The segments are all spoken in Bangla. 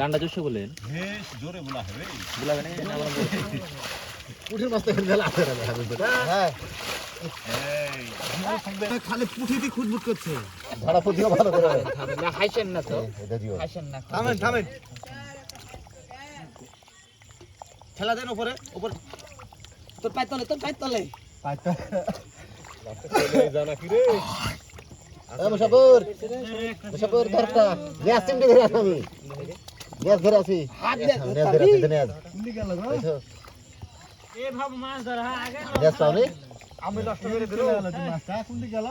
গানটা জোশে বলেন খালি পুঠিতে খুঁজবুট করছে ভাড়া পুঠিও ভালো করে না হাসেন না তো থামেন থামেন ঠেলা দেন উপরে উপরে। তোর পাই তলে তোর পাই তলে। পাঁচটা এ মুসাফির মুসাফির ধরটা গ্যাস চিমটে ধরে আছি আমি। গ্যাস ধরে আছি। হাত আছি গো এ ভাব মাছ ধরা আগে গ্যাস পাওনি? আমি নষ্ট করে মাছটা গেল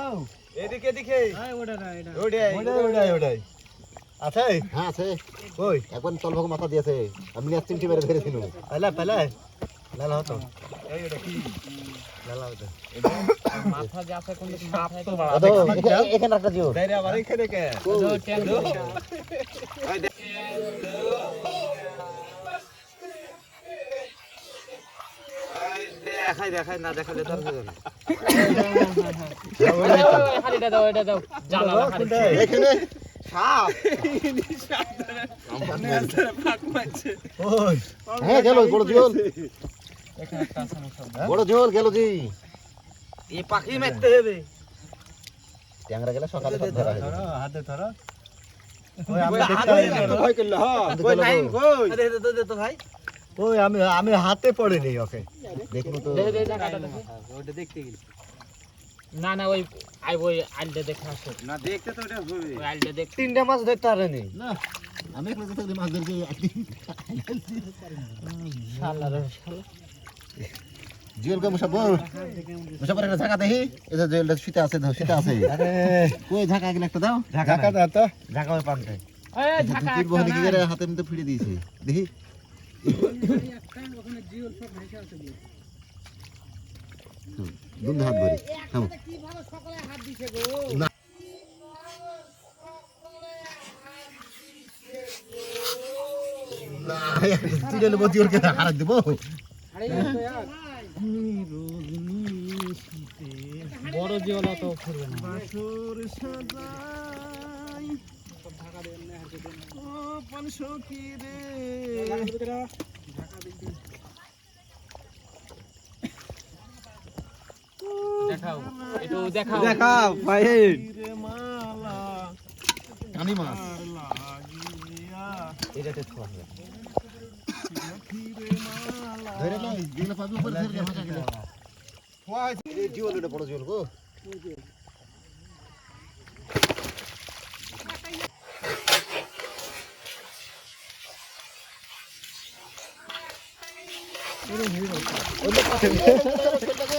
এদিকে এদিকে। ওটা না এটা। ওটাই ওটাই ওটাই ওটাই। আছে হ্যাঁ আছে ওই এখন তলভাগ মাথা দিয়েছে আমি গ্যাস চিমটে মেরে ধরেছিল পালা পালা লালা হতো এই ওটা কি লালা হতো মাথা যে আছে কোন মাথা তো আদো এখানে একটা দিও ডাইরে আবার এখানে কে দেখাই দেখাই না দেখালে তো দাও এটা দাও খালি এখানে সাপ ওই হ্যাঁ গেল বড় জোল। বড় জোল গেল জি। এই পাখি মারতে হবে ট্যাংরা গেলে সকালে সব ধরা হাতে ধরো ওই আমি হ্যাঁ কই নাই, কই? আরে দে দে তো ভাই। ওই আমি আমি হাতে পড়েনি ওকে। দেখব তো। দেখতে গেছি না না ওই আই ওই আলটা দেখে আসো। না দেখতে তো ওটা হবে। ওই আলটা দেখ। তিনটা মাছ ধরতে পারেনি। না আমি একলা মাছ একদিন শালা রে শালা। জিওল কে মুসাফর? মুসাফর একটা ঝাঁকা দেখি। এটা জেলটা শীতে আছে দাও শীতে আছে। আরে। কই ঝাঁকা গেলে একটা দাও। ঢাকা দা তো। ঢাকা ওই পান্তে এই ঢাকা তীর বহনি কি করে হাতে মধ্যে ফিরে দিয়েছে? দেখি। হুম, হাত ধরে থামো। না না তুই নেব জিওল কে দেবো। বড় জিওলা তো করবে না। বাসর সাজাই। ও পানশো রে দেখাও। একটু দেখাও। দেখাও ভাই কানি মাছ। লাগিয়া এটা টেস্ট করবে ফিরে ধরে লাই দিলে পাবি উপরে ধরে গে ভাষা গেলে। এই জিওল এটা বড় জিওল গো। এদিকে হ্যাঁ